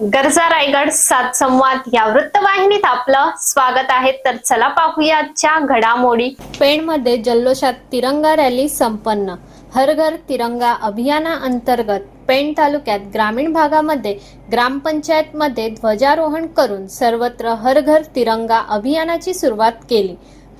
गरजा रायगड सात संवाद या वृत्तवाहिनीत आपलं स्वागत आहे. तर चला पाहूया आजच्या घडामोडी. पेणमध्ये जल्लोषात तिरंगा रॅली संपन्न. हर घर तिरंगा अभियानाअंतर्गत पेण तालुक्यात ग्रामीण भागामध्ये ग्रामपंचायतमध्ये ध्वजारोहण करून सर्वत्र हर घर तिरंगा अभियानाची सुरुवात केली.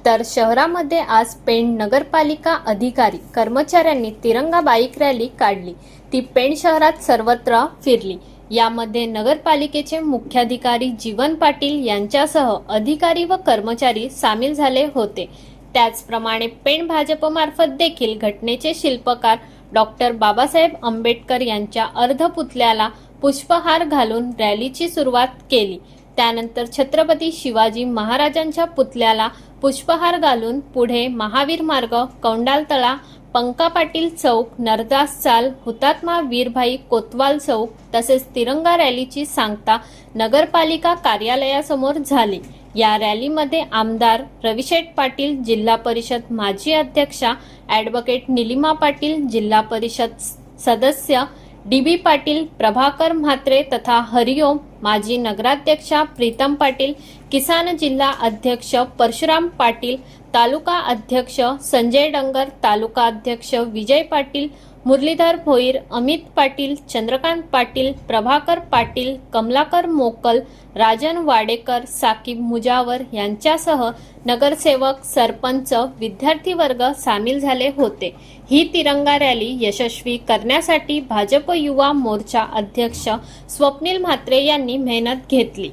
तर शहरामध्ये आज पेण नगरपालिका अधिकारी कर्मचाऱ्यांनी तिरंगा बाईक रॅली काढली. ती पेण शहरात सर्वत्र फिरली. यामध्ये नगरपालिकेचे मुख्याधिकारी जीवन पाटील यांच्यासह अधिकारी व कर्मचारी सामील झाले होते. त्याचप्रमाणे पेण भाजपमार्फत देखील घटनेचे शिल्पकार डॉक्टर बाबासाहेब आंबेडकर यांच्या अर्धपुतल्याला पुष्पहार घालून रॅलीची सुरुवात केली. त्यानंतर छत्रपती शिवाजी महाराजांच्या पुतल्याला पुष्पहार घालून पुढे महावीर मार्ग कौंडालतळा पंका पाटील चौक नरदास चाल हुतात्मा वीरभाई कोतवाल चौक तसेच तिरंगा रॅलीची सांगता नगरपालिका कार्यालयासमोर झाली. या रॅलीमध्ये आमदार रविशेठ पाटील जिल्हा परिषद माजी अध्यक्षा ॲडव्होकेट निलिमा पाटील जिल्हा परिषद सदस्य डी बी पाटील प्रभाकर म्हात्रे तथा हरिओम माजी नगराध्यक्षा प्रीतम पाटील किसान जिल्हा अध्यक्ष परशुराम पाटील तालुका अध्यक्ष संजय डंगर तालुका अध्यक्ष विजय पाटील मुरलीधर भोईर अमित पाटील चंद्रकांत पाटील प्रभाकर पाटील कमलाकर मोकल राजन वाडेकर साकीब मुजावर यांच्यासह नगरसेवक सरपंच विद्यार्थी वर्ग सामील झाले होते. ही तिरंगा रॅली यशस्वी करण्यासाठी भाजप युवा मोर्चा अध्यक्ष स्वप्नील म्हात्रे यांनी मेहनत घेतली.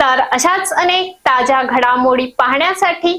तर अशाच अनेक ताज्या घडामोडी पाहण्यासाठी